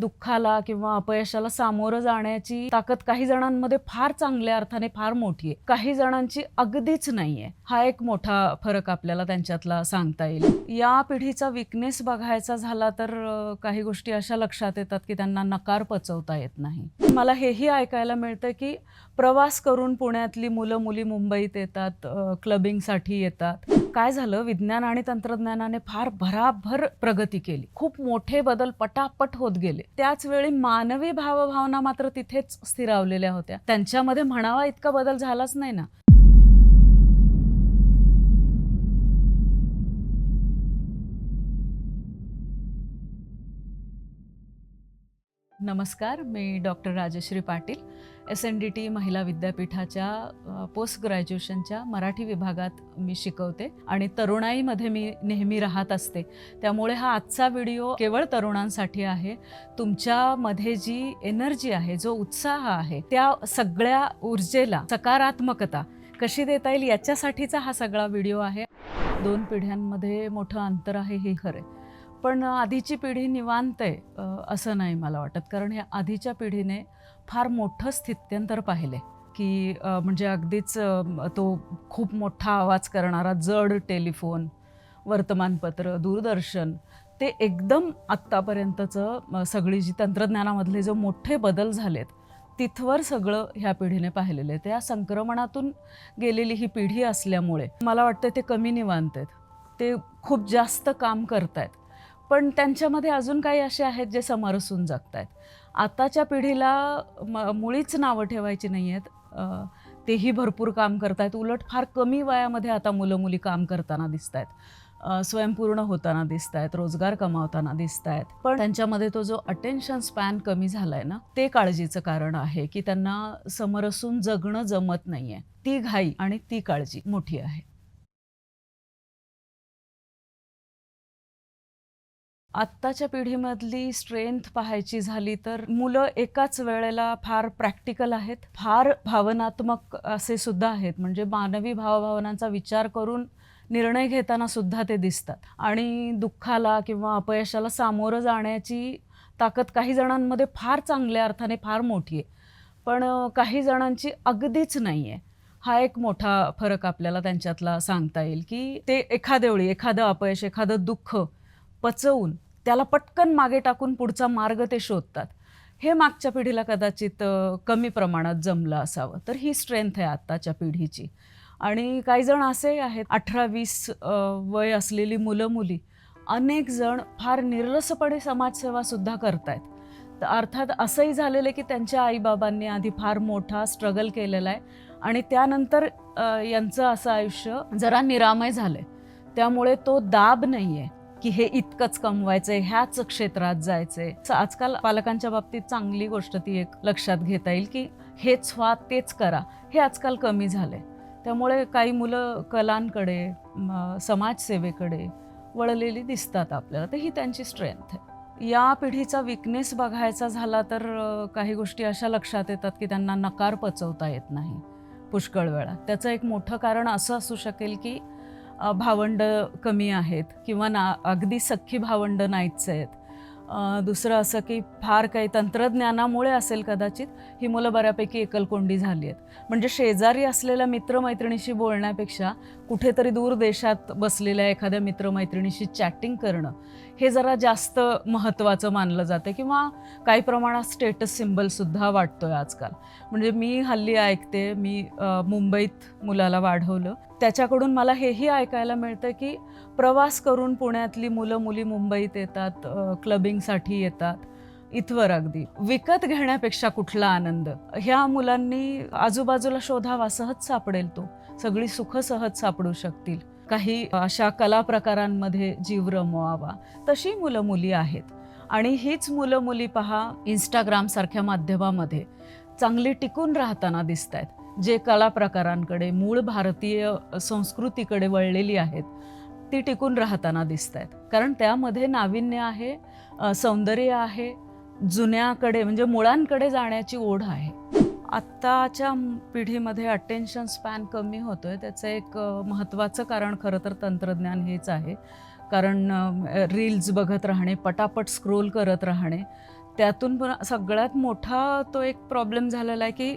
दुःखाला किंवा अपयशाला सामोरं जाण्याची ताकद काही जणांमध्ये फार चांगल्या अर्थाने फार मोठी आहे. काही जणांची अगदीच नाहीये. हा एक मोठा फरक आपल्याला त्यांच्यातला सांगता येईल. या पिढीचा विकनेस बघायचा झाला तर काही गोष्टी अशा लक्षात येतात की त्यांना नकार पचवता येत नाही. मला हेही ऐकायला मिळतं की प्रवास करून पुण्यातली मुलं मुली मुंबईत येतात क्लबिंगसाठी येतात. काय झालं? विज्ञान आणि तंत्रज्ञानाने फार भराभर प्रगती केली. खूप मोठे बदल पटापट होत गेले. त्याच वेळी मानवी भावभावना मात्र तिथेच स्थिरावलेल्या होत्या. त्यांच्यामध्ये म्हणावा इतका बदल झालाच नाही ना. नमस्कार मी doctor Rajashree Patil S N D T महिला विद्यापीठाच्या पोस्ट ग्रॅज्युएशनच्या मराठी विभागात मी शिकवते आणि तरुणाईमध्ये मी नेहमी राहत असते. त्यामुळे हा आजचा व्हिडिओ केवळ तरुणांसाठी आहे. तुमच्यामध्ये जी एनर्जी आहे जो उत्साह आहे त्या सगळ्या ऊर्जेला सकारात्मकता कशी देता येईल याच्यासाठीचा हा सगळा व्हिडिओ आहे. दोन पिढ्यांमध्ये मोठं अंतर आहे हे खरं आहे. पण आधीची पिढी निवांत आहे असं नाही मला वाटत. कारण ह्या आधीच्या पिढीने फार मोठं स्थित्यंतर पाहिले की म्हणजे अगदीच तो खूप मोठा आवाज करणारा जड टेलिफोन वर्तमानपत्र दूरदर्शन ते एकदम आत्तापर्यंतचं सगळी जी तंत्रज्ञानामधले जो मोठे बदल झालेत तिथवर सगळं ह्या पिढीने पाहिलेलं आहे. त्या संक्रमणातून गेलेली ही पिढी असल्यामुळे मला वाटतं ते कमी निवांत आहेत. ते खूप जास्त काम करतायत. पण त्यांच्यामध्ये अजून काही असे आहेत जे समरसून जगत आहेत आताच्या पिढीला म मुळीच नावं ठेवायची नाही आहेत तेही भरपूर काम करतायत. उलट फार कमी वयामध्ये आता मुलं मुली काम करताना दिसत आहेत स्वयंपूर्ण होताना दिसत आहेत रोजगार कमावताना दिसत आहेत पण त्यांच्यामध्ये तो जो अटेन्शन स्पॅन कमी झालाय ना ते काळजीचं कारण आहे की त्यांना समरसून जगणं जमत नाहीये. ती घाई आणि ती काळजी मोठी आहे. आत्ताच्या पिढीमधली स्ट्रेंथ पाहायची झाली तर मुलं एकाच वेळेला फार प्रॅक्टिकल आहेत फार भावनात्मक असे सुद्धा आहेत. म्हणजे मानवी भावभावनांचा विचार करून निर्णय घेताना सुद्धा ते दिसतात. आणि दुःखाला किंवा अपयशाला सामोरं जाण्याची ताकद काही जणांमध्ये फार चांगल्या अर्थाने फार मोठी आहे. पण काही जणांची अगदीच नाही आहे हा एक मोठा फरक आपल्याला त्यांच्यातला सांगता येईल की ते एखाद्या वेळी एखादं अपयश एखादं दुःख पचवून त्याला पटकन मागे टाकून पुढचा मार्ग ते शोधतात. हे मागच्या पिढीला कदाचित कमी प्रमाणात जमलं असावं. तर ही स्ट्रेंथ आहे आत्ताच्या पिढीची. आणि काही जण असे आहेत अठरा वीस वय असलेली मुलं मुली अनेक जण फार निर्लसपणे समाजसेवासुद्धा करतायत. तर अर्थात असंही झालेलं आहे की त्यांच्या आईबाबांनी आधी फार मोठा स्ट्रगल केलेला आहे आणि त्यानंतर यांचं असं आयुष्य जरा निरामय झालं आहे त्यामुळे तो दाब नाही आहे की हे इतकंच कमवायचंय ह्याच क्षेत्रात जायचंय. आजकाल पालकांच्या बाबतीत चांगली गोष्ट ती एक लक्षात घेता येईल की हेच व्हा तेच करा. हे आजकाल कमी झालंय. त्यामुळे काही मुलं कलांकडे समाजसेवेकडे वळलेली दिसतात आपल्याला. तर ही त्यांची स्ट्रेंथ आहे. या पिढीचा विकनेस बघायचा झाला तर काही गोष्टी अशा लक्षात येतात की त्यांना नकार पचवता येत नाही पुष्कळ वेळा. त्याचं एक मोठं कारण असं असू शकेल की भावंड कमी आहेत किंवा ना अगदी सख्खी भावंड नाहीच आहेत. दुसरं असं की फार काही तंत्रज्ञानामुळे असेल कदाचित ही मुलं बऱ्यापैकी एकलकोंडी झाली आहेत. म्हणजे शेजारी असलेल्या मित्रमैत्रिणीशी बोलण्यापेक्षा कुठेतरी दूर देशात बसलेल्या एखाद्या मित्रमैत्रिणीशी चॅटिंग करणं हे जरा जास्त महत्त्वाचं मानलं जातं किंवा काही प्रमाणात स्टेटस सिम्बलसुद्धा वाटतो आहे आजकाल. म्हणजे मी हल्ली ऐकते मी मुंबईत मुलाला वाढवलं त्याच्याकडून मला हेही ऐकायला मिळतं की प्रवास करून पुण्यातली मुलं मुली मुंबईत येतात क्लबिंगसाठी येतात इथवर अगदी. विकत घेण्यापेक्षा कुठला आनंद? ह्या मुलांनी आजूबाजूला शोधावा सहज सापडेल तो. सगळी सुख सहज सापडू शकतील. काही अशा कला प्रकारांमध्ये जीव रमवावा. तशी मुलं मुली आहेत. आणि हीच मुलं मुली पहा इंस्टाग्राम सारख्या माध्यमामध्ये चांगली टिकून राहताना दिसत आहेत जे कला प्रकारांकडे मूळ भारतीय संस्कृतीकडे वळलेली आहेत ती टिकून राहताना दिसत आहेत कारण त्यामध्ये नाविन्य आहे सौंदर्य आहे जुन्याकडे म्हणजे मुळांकडे जाण्याची ओढ आहे. आत्ताच्या पिढीमध्ये अटेन्शन स्पॅन कमी होतोय त्याचं एक महत्त्वाचं कारण खरं तर तंत्रज्ञान हेच आहे. कारण रील्स बघत राहणे पटापट स्क्रोल करत राहणे त्यातून पण सगळ्यात मोठा तो एक प्रॉब्लेम झालेला आहे की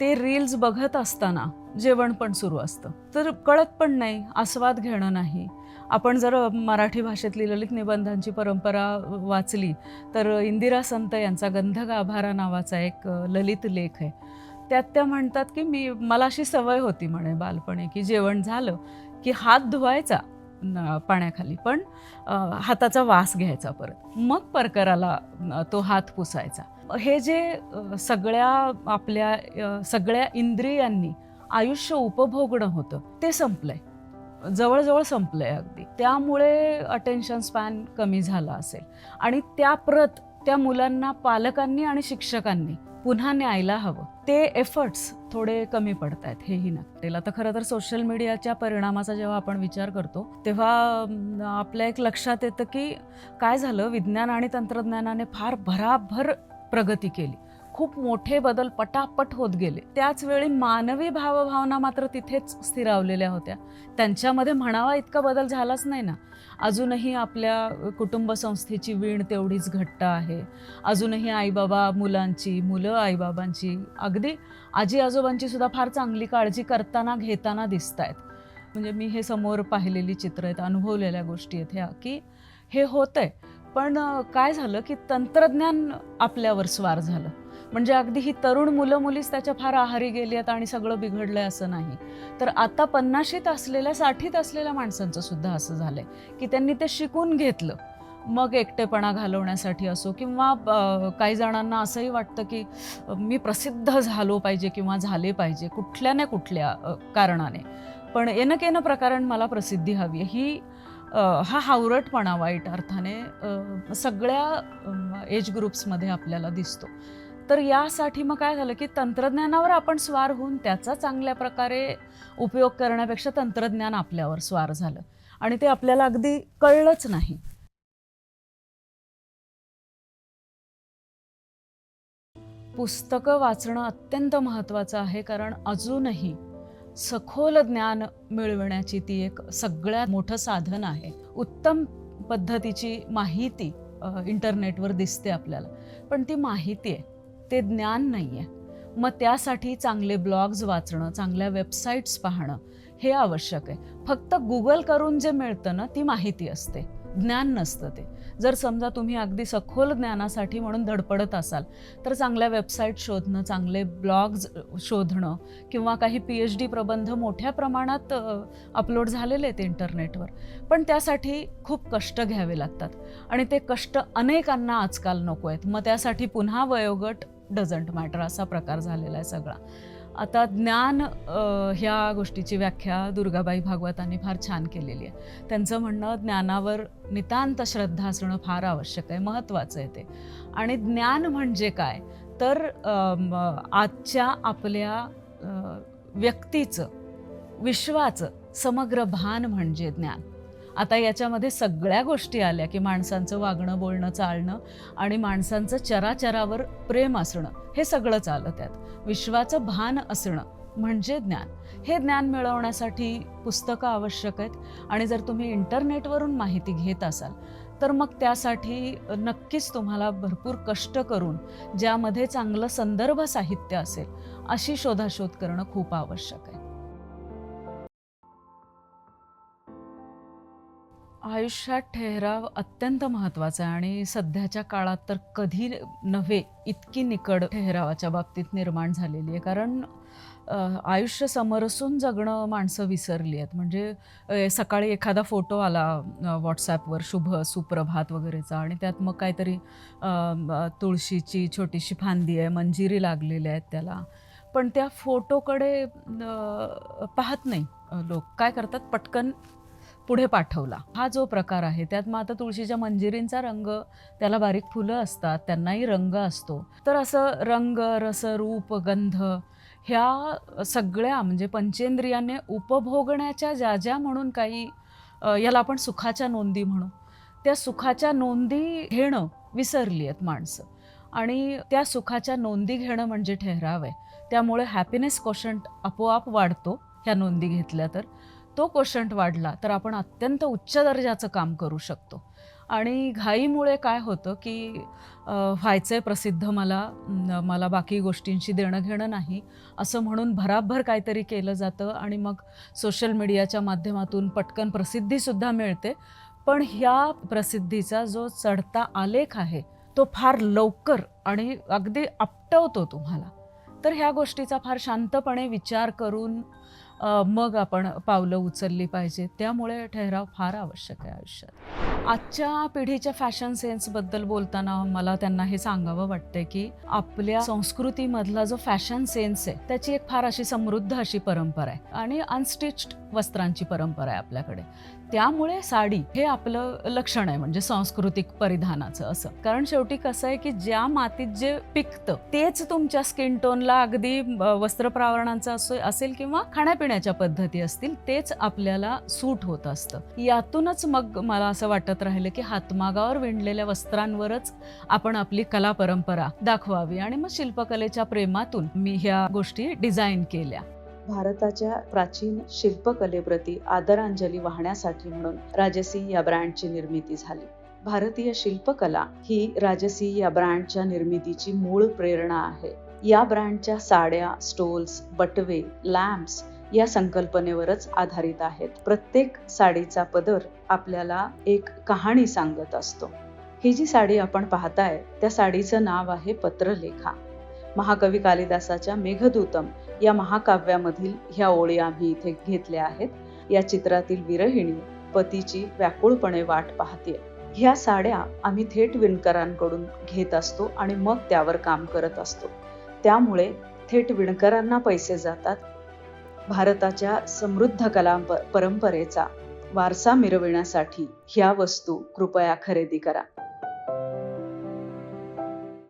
ते रील्स बघत असताना जेवण पण सुरू असतं. तर कळत पण नाही आस्वाद घेणं नाही. आपण जर मराठी भाषेतली ललित निबंधांची परंपरा वाचली तर इंदिरा संत यांचा गंध गाभारा नावाचा एक ललित लेख आहे. त्यात त्या म्हणतात की मी मला अशी सवय होती म्हणे बालपणी की जेवण झालं की हात धुवायचा पाण्याखाली पण हाताचा वास घ्यायचा परत. मग परकराला तो हात पुसायचा. हे जे सगळ्या आपल्या सगळ्या इंद्रियांनी आयुष्य उपभोगणं होतं ते संपलंय. जवळजवळ संपलंय अगदी. त्यामुळे अटेन्शन स्पॅन कमी झाला असेल. आणि त्या प्रत त्या मुलांना पालकांनी आणि शिक्षकांनी पुन्हा न्यायला हवं. ते एफर्ट्स थोडे कमी पडत आहेत हेही नक्कीला तर खरं तर सोशल मीडियाच्या परिणामाचा जेव्हा आपण विचार करतो तेव्हा आपल्या एक लक्षात येतं की काय झालं? विज्ञान आणि तंत्रज्ञानाने फार भराभर प्रगती केली. खूप मोठे बदल पटापट होत गेले. त्याच वेळी मानवी भावभावना मात्र तिथेच स्थिरावलेल्या होत्या. त्यांच्यामध्ये म्हणावा इतका बदल झालाच नाही ना. अजूनही आपल्या कुटुंब संस्थेची वीण तेवढीच घट्ट आहे. अजूनही आईबाबा मुलांची मुलं आईबाबांची अगदी आजी आजोबांची सुद्धा फार चांगली काळजी करताना घेताना दिसत आहेत म्हणजे मी हे समोर पाहिलेली चित्र आहेत अनुभवलेल्या गोष्टी आहेत ह्या की हे होतंय. पण काय झालं की तंत्रज्ञान आपल्यावर स्वार झालं. म्हणजे अगदी ही तरुण मुलं मुलीच त्याच्या फार आहारी गेली आहेत आणि सगळं बिघडलंय असं नाही. तर आता पन्नाशीत असलेल्या साठीत असलेल्या माणसांचं सुद्धा असं झालंय की त्यांनी ते शिकून घेतलं. मग एकटेपणा घालवण्यासाठी असो किंवा काही जणांना असंही वाटतं की मी प्रसिद्ध झालो पाहिजे किंवा झाले पाहिजे कुठल्या ना कुठल्या कारणाने. पण येणं केनं प्रकारण मला प्रसिद्धी हवी आहे. ही हा हावरटपणा वाईट अर्थाने सगळ्या एज ग्रुप्समध्ये आपल्याला दिसतो. तर यासाठी मग काय झालं की तंत्रज्ञानावर आपण स्वार होऊन त्याचा चांगल्या प्रकारे उपयोग करण्यापेक्षा तंत्रज्ञान आपल्यावर स्वार झालं. आणि ते आपल्याला अगदी कळलंच नाही. पुस्तकं वाचणं अत्यंत महत्त्वाचं आहे कारण अजूनही सखोल ज्ञान मिळविण्याची ती एक सगळ्यात मोठं साधन आहे. उत्तम पद्धतीची माहिती इंटरनेटवर दिसते आपल्याला. पण ती माहिती आहे. ते ज्ञान नाही आहे मग त्यासाठी चांगले ब्लॉग्स वाचणं चांगल्या वेबसाईट्स पाहणं हे आवश्यक आहे. फक्त गुगल करून जे मिळतं ना ती माहिती असते. ज्ञान नसतं ते. जर समजा तुम्ही अगदी सखोल ज्ञानासाठी म्हणून धडपडत असाल तर चांगल्या वेबसाईट शोधणं चांगले ब्लॉग्स शोधणं किंवा काही पी एच डी प्रबंध मोठ्या प्रमाणात अपलोड झालेले आहेत इंटरनेटवर पण त्यासाठी खूप कष्ट घ्यावे लागतात. आणि ते कष्ट अनेकांना आजकाल नको आहेत. मग त्यासाठी पुन्हा वयोगट डझंट मॅटर असा प्रकार झालेला आहे सगळा. आता ज्ञान ह्या गोष्टीची व्याख्या दुर्गाबाई भागवतांनी फार छान केलेली आहे. त्यांचं म्हणणं ज्ञानावर नितांत श्रद्धा असणं फार आवश्यक आहे महत्त्वाचं आहे ते. आणि ज्ञान म्हणजे काय? तर आजच्या आपल्या व्यक्तीचं विश्वाचं समग्र भान म्हणजे ज्ञान. आता याच्यामध्ये सगळ्या गोष्टी आल्या की माणसांचं वागणं बोलणं चालणं आणि माणसांचं चराचरावर प्रेम असणं हे सगळंच आलं त्यात. विश्वाचं भान असणं म्हणजे ज्ञान. हे ज्ञान मिळवण्यासाठी पुस्तकं आवश्यक आहेत आणि जर तुम्ही इंटरनेटवरून माहिती घेत असाल तर मग त्यासाठी नक्कीच तुम्हाला भरपूर कष्ट करून ज्यामध्ये चांगलं संदर्भ साहित्य असेल अशी शोधाशोध करणं खूप आवश्यक आहे. आयुष्यात ठेहराव अत्यंत महत्त्वाचा आहे आणि सध्याच्या काळात तर कधी नव्हे इतकी निकड ठेहरावाच्या बाबतीत निर्माण झालेली आहे. कारण आयुष्य समरसून जगणं माणसं विसरली आहेत. म्हणजे सकाळी एखादा फोटो आला व्हॉट्सॲपवर शुभ सुप्रभात वगैरेचा आणि त्यात मग काहीतरी तुळशीची छोटीशी फांदी आहे मंजिरी लागलेल्या आहेत त्याला. पण त्या फोटोकडे पाहत नाही लोक. काय करतात? पटकन पुढे पाठवला. हा जो प्रकार आहे त्यात मग आता तुळशीच्या मंजिरींचा रंग त्याला बारीक फुलं असतात त्यांनाही रंग असतो. तर असं रंग रस रूप गंध ह्या सगळ्या म्हणजे पंचेंद्रियाने उपभोगण्याच्या ज्या ज्या म्हणून काही याला आपण सुखाच्या नोंदी म्हणू. त्या सुखाच्या नोंदी घेणं विसरली आहेत माणसं. आणि त्या सुखाच्या नोंदी घेणं म्हणजे ठहराव आहे. त्यामुळे हॅपीनेस क्वशंट आपोआप वाढतो ह्या नोंदी घेतल्या तर. तो कोशंट वाढला तर आपण अत्यंत उच्च दर्जाचं काम करू शकतो. आणि घाईमुळे काय होतं की अ, व्हायचंय प्रसिद्ध मला मला बाकी गोष्टींशी देणं घेणं नाही असं म्हणून भराभर काहीतरी केलं जातं आणि मग सोशल मीडियाच्या माध्यमातून पटकन प्रसिद्धीसुद्धा मिळते. पण ह्या प्रसिद्धीचा जो चढता आलेख आहे तो फार लवकर आणि अगदी आपटवतो तुम्हाला. तर ह्या गोष्टीचा फार शांतपणे विचार करून मग आपण पावलं उचलली पाहिजेत. त्यामुळे ठहराव फार आवश्यक आहे आयुष्यात. आजच्या पिढीच्या फॅशन सेन्सबद्दल बोलताना मला त्यांना हे सांगावं वाटतंय की आपल्या संस्कृतीमधला जो फॅशन सेन्स आहे त्याची एक फार अशी समृद्ध अशी परंपरा आहे आणि अनस्टिच्ड वस्त्रांची परंपरा आहे आपल्याकडे. त्यामुळे साडी हे आपलं लक्षण आहे म्हणजे सांस्कृतिक परिधानाचं असं. कारण शेवटी कसं आहे की ज्या मातीत जे पिकतं तेच तुमच्या स्किन टोनला अगदी वस्त्रप्रावरणांचं असो असेल किंवा खाण्यापिण्याच्या पद्धती असतील तेच आपल्याला सूट होत असतं. यातूनच मग मला असं वाटत राहिलं की हातमागावर विणलेल्या वस्त्रांवरच आपण आपली कला परंपरा दाखवावी आणि मग शिल्पकलेच्या प्रेमातून मी ह्या गोष्टी डिझाईन केल्या. भारताच्या प्राचीन शिल्पकलेप्रती आदरांजली वाहण्यासाठी म्हणून राजसी या ब्रँडची निर्मिती झाली. भारतीय शिल्पकला ही राजसी या ब्रँडच्या निर्मितीची मूळ प्रेरणा आहे. या ब्रँडच्या साड्या स्टोल्स बटवे लॅम्प्स या संकल्पनेवरच आधारित आहेत. प्रत्येक साडीचा पदर आपल्याला एक कहाणी सांगत असतो. ही जी साडी आपण पाहताय त्या साडीचं नाव आहे पत्रलेखा. महाकवी कालिदासाच्या मेघदूतम या महाकाव्यामधील ह्या ओळी आम्ही इथे घेतल्या आहेत. या चित्रातील विरहिणी पतीची व्याकुळपणे वाट पाहते ह्या साड्या आम्ही थेट विणकरांकडून घेत असतो आणि मग त्यावर काम करत असतो. त्यामुळे थेट विणकरांना पैसे जातात भारताच्या समृद्ध कला प- परंपरेचा वारसा मिरविण्यासाठी ह्या वस्तू कृपया खरेदी करा.